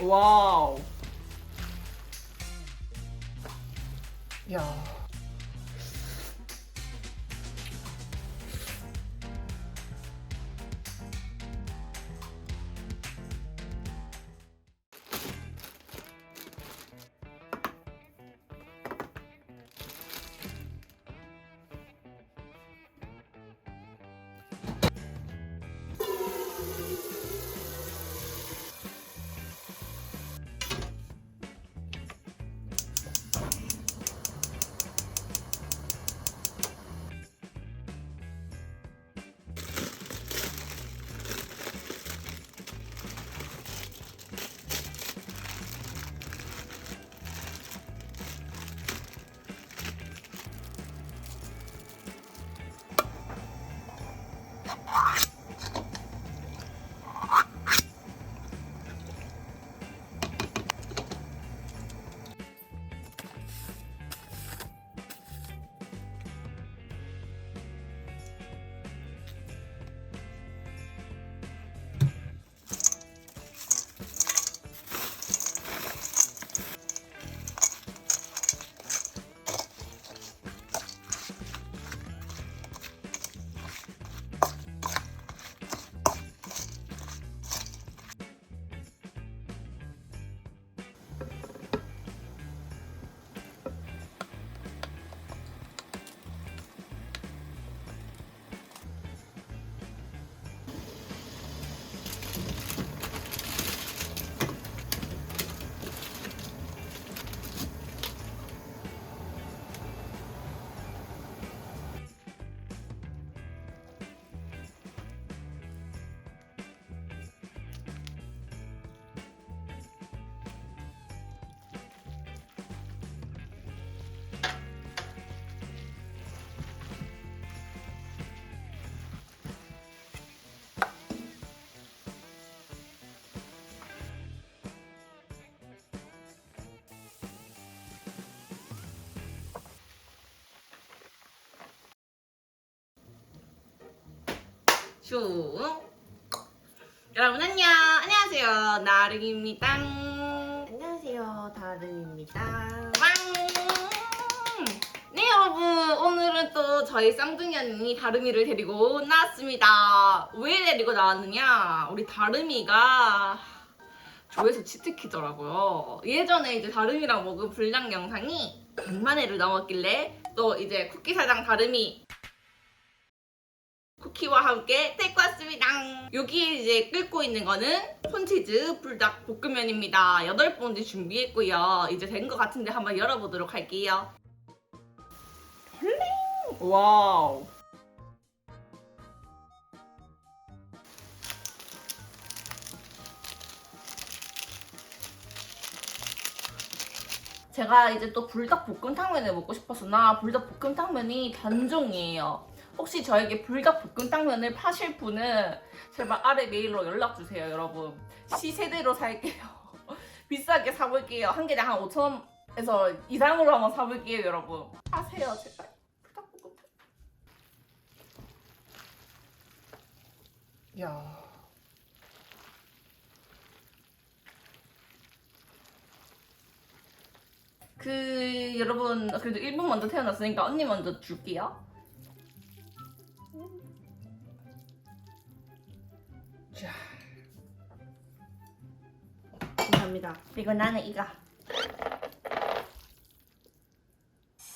와우. 야. 슝. 여러분 안녕. 안녕하세요. 나르입니다. 안녕하세요, 다름입니다. 빵. 네 여러분 오늘은 또 저희 쌍둥이 언니 다름이를 데리고 나왔습니다. 왜 데리고 나왔느냐? 우리 다름이가 조회수 치트키더라고요. 예전에 이제 다름이랑 먹은 불량 영상이 100만 회를 넘었길래 또 이제 쿠키 사장 다름이 쿠키와 함께 데리고 왔습니다. 여기에 이제 끓고 있는 거는 콘치즈 불닭 볶음면입니다. 8봉지 준비했고요. 이제 된 것 같은데 한번 열어보도록 할게요. 헐랭! 와우. 제가 이제 또 불닭 볶음탕면을 먹고 싶어서 나 불닭 볶음탕면이 단종이에요. 혹시 저에게 불닭 볶음탕면을 파실 분은 제발 아래 메일로 연락 주세요, 여러분. 시세대로 살게요. 비싸게 사볼게요. 한 개당 한 5천원에서 이상으로 한번 사볼게요, 여러분. 파세요, 제발. 불닭 볶음탕. 야. 그 여러분 그래도 1분 먼저 태어났으니까 언니 먼저 줄게요. 자, 감사합니다. 그리고 나는 이거.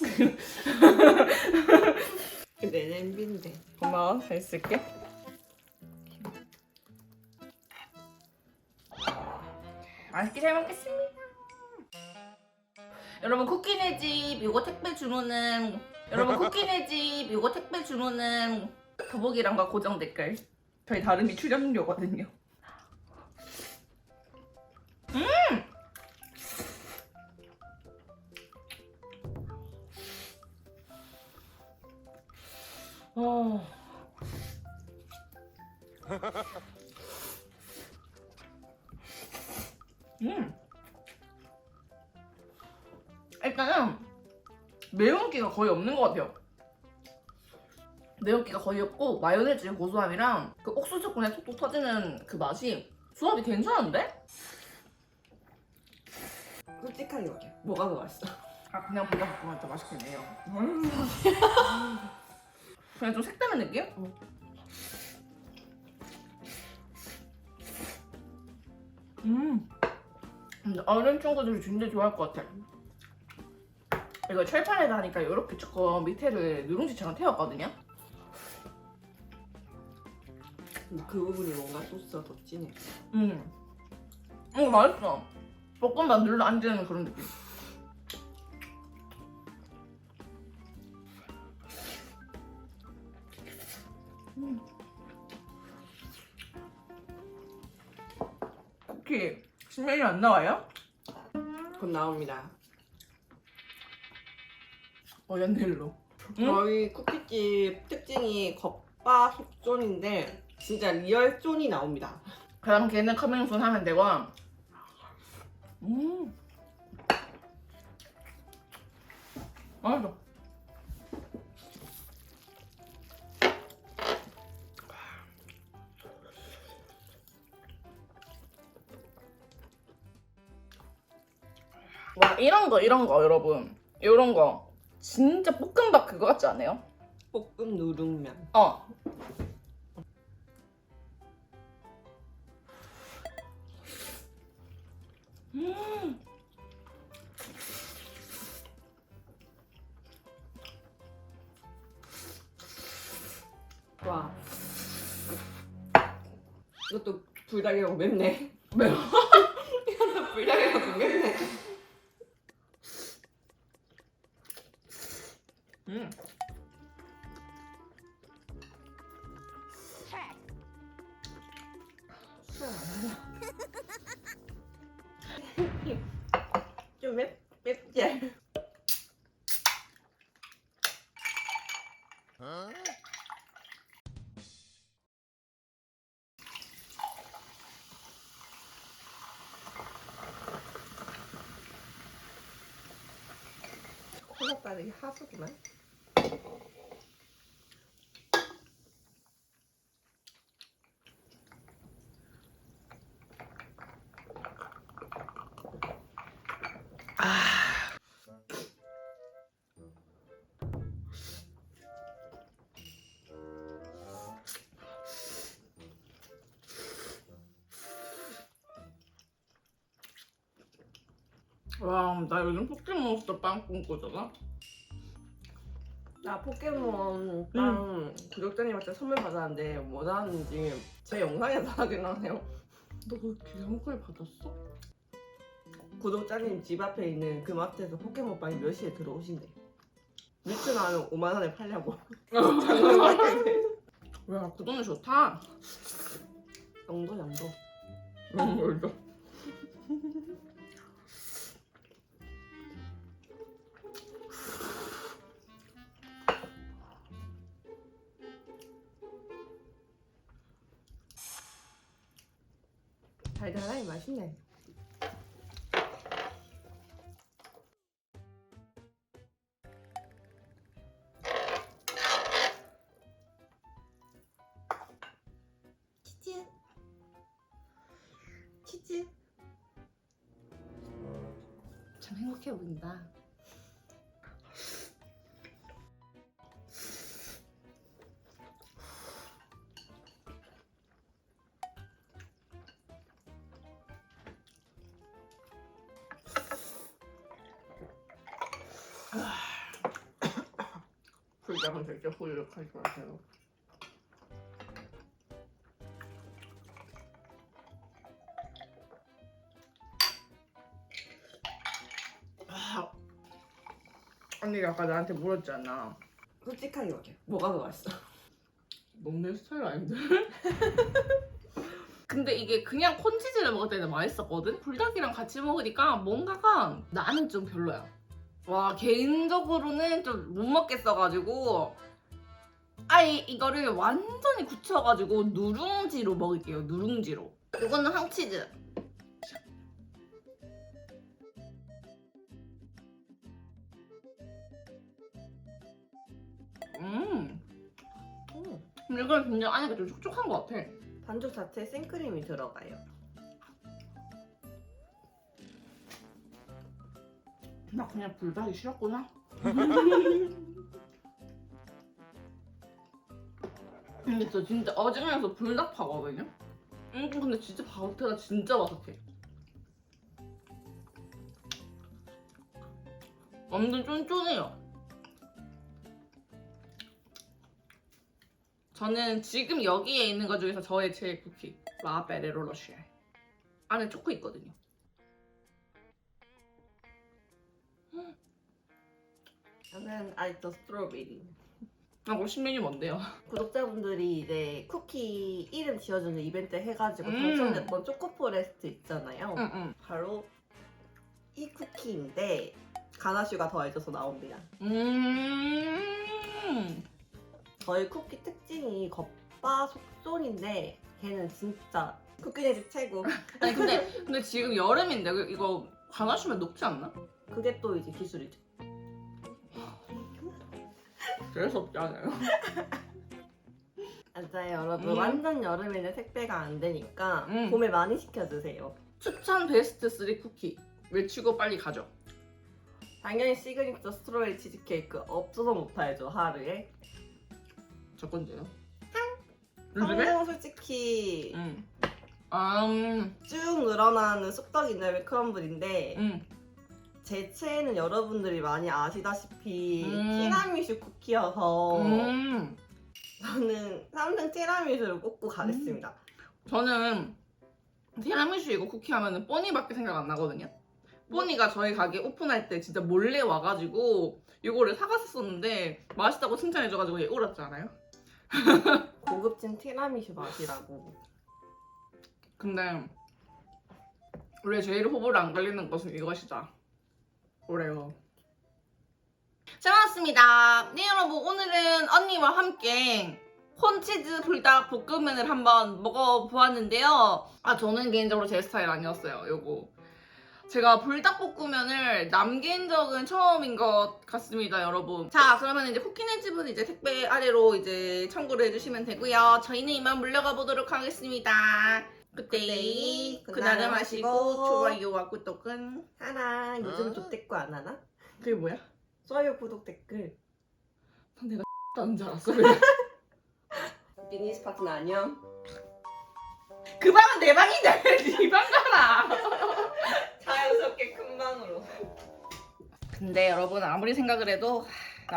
내 냄비인데. 고마워, 잘 쓸게. 맛있게 잘 먹겠습니다. 여러분 쿠키네 집 요거 택배 주문은 여러분 쿠키네 집 요거 택배 주문은 더보기란과 고정 댓글 저희 다름이 출연료거든요. 음. 어. 음. 일단은 매운기가 거의 없는 것 같아요. 매운기가 거의 없고 마요네즈의 고소함이랑 그 옥수수 덕분에 톡톡 터지는 그 맛이 조합이 괜찮은데? 솔직하게 말해. 뭐가 더 맛있어? 아 그냥 불닭볶음면 더 맛있겠네요. 그냥 좀 색다른 느낌? 응. 음. 근데 어린 친구들이 진짜 좋아할 것 같아. 이거 철판에다 하니까 이렇게 조금 밑에를 누룽지처럼 태웠거든요. 근데 그 부분이 뭔가 소스가 더 진해. 음. 어 맛있어. 볶음밥 눌러 앉는 그런 느낌. 음. 쿠키 신메뉴 안 나와요? 곧 나옵니다. 어. 응? 저희 쿠키집 특징이 겉바 속존인데 진짜 리얼 쫀이 나옵니다. 그럼 걔는 커밍순 하면 되고. 음. 맛있어. 와 이런 거 이런 거 여러분 이런 거 진짜 볶음밥 그거 같지 않아요? 볶음 누룽면. 어. 불닭이라고 맵네. 매워. 불닭이라고 맵네. 음. 좀 따르기 하수구만. 와, 나 요즘 포켓몬스터 빵 꿈꾸잖아. 나 포켓몬 빵 구독자님한테 선물 받았는데 뭐 나왔는지 제 영상에서 확인하세요. 너그 기상걸 받았어? 구독자님 집 앞에 있는 그 마트에서 포켓몬 빵이 몇 시에 들어오신대. 미트 나면 5만 원에 팔려고. 야, 그 돈은 좋다. 영도 영도. 너무 멀다. 달달하니 맛있네. 치즈. 치즈. 참 행복해 보인다. 불닭은 절대 후루룩 하지 마세요. 아, 언니가 아까 나한테 물었잖아. 솔직하게 말해. 뭐가 더 맛있어? 내 스타일 아닌데? 근데 이게 그냥 콘치즈를 먹을 때는 맛있었거든? 불닭이랑 같이 먹으니까 뭔가가 나는 좀 별로야. 와, 개인적으로는 좀 못 먹겠어가지고 아예 이거를 완전히 굳혀가지고 누룽지로 먹을게요, 누룽지로. 이거는 항치즈. 음. 음. 이건 굉장히 안에가 좀 촉촉한 것 같아. 반죽 자체에 생크림이 들어가요. 나 그냥 불닭이 싫었구나. 근데 저 진짜 어지간해서 불닭 파거든요. 음, 근데 진짜 바우테가 진짜 바삭해. 완전 쫀쫀해요. 저는 지금 여기에 있는 것 중에서 저의 제일 쿠키 라베레로 러쉬 안에 초코 있거든요. 저는 아직도 스트로베리. 하고 신메뉴 뭔데요? 구독자분들이 이제 쿠키 이름 지어주는 이벤트 해가지고 음. 당첨됐던 초코포레스트 있잖아요. 응 응. 바로 이 쿠키인데 가나슈가 더해져서 나옵니다. 음. 저희 쿠키 특징이 겉바 속솔인데 걔는 진짜 쿠키네 집 최고. 아니 근데 근데 지금 여름인데 그- 이거 가나슈면 녹지 않나? 그게 또 이제 기술이죠. 그래서 없지 않아요? 맞아요 여러분 음. 완전 여름에는 택배가 안 되니까 음. 봄에 많이 시켜주세요. 추천 베스트 3 쿠키 외치고 빨리 가죠. 당연히 시그니처 스트로베리 치즈케이크 없어서 못하죠 하루에. 저 건데요. 요즘에? 성능 솔직히 응. 아, 음, 쭉 늘어나는 쑥떡 인절미 크럼블인데 음. 제 최애는 여러분들이 많이 아시다시피 음. 티라미슈 쿠키여서 음. 저는 3등 티라미슈를 꼽고 가겠습니다. 저는 티라미슈 이거 쿠키 하면은 뽀니밖에 생각 안 나거든요. 뽀니가 저희 가게 오픈할 때 진짜 몰래 와가지고 이거를 사갔었는데 맛있다고 칭찬해줘가지고 얘 울었지 않아요? 고급진 티라미슈 맛이라고. 근데 원래 제일 호불호 안 갈리는 것은 이것이다. 오레오. 잘 왔습니다. 네 여러분 오늘은 언니와 함께 콘치즈 불닭 볶음면을 한번 먹어보았는데요. 아 저는 개인적으로 제 스타일 아니었어요. 요거. 제가 불닭볶음면을 남긴 적은 처음인 것 같습니다, 여러분. 자, 그러면 이제 쿠키네 집은 이제 택배 아래로 이제 청구를 해주시면 되고요. 저희는 이만 물러가 보도록 하겠습니다. 그때 그날을 마시고 좋아요와 구독은 하나 요즘 어? 족댓글 안 하나? 그게 뭐야? 좋아요 구독 댓글. 내가 하는 줄 알았어. 그냥. 비니스 파트너 안녕. 그 방은 내 방인데 네방 가라. 자연스럽게 큰 방으로. 근데 여러분 아무리 생각을 해도 하,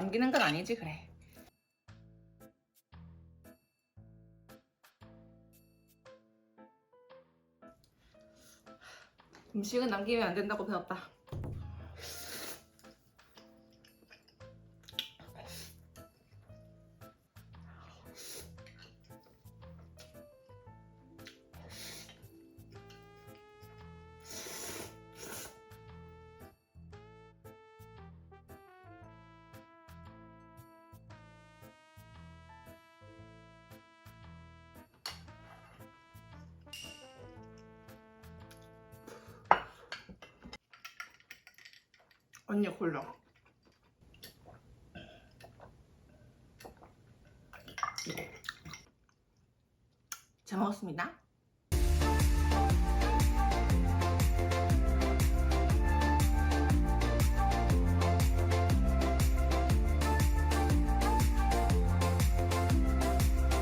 남기는 건 아니지 그래. 음식은 남기면 안 된다고 배웠다. 언니 골라. 잘 먹었습니다.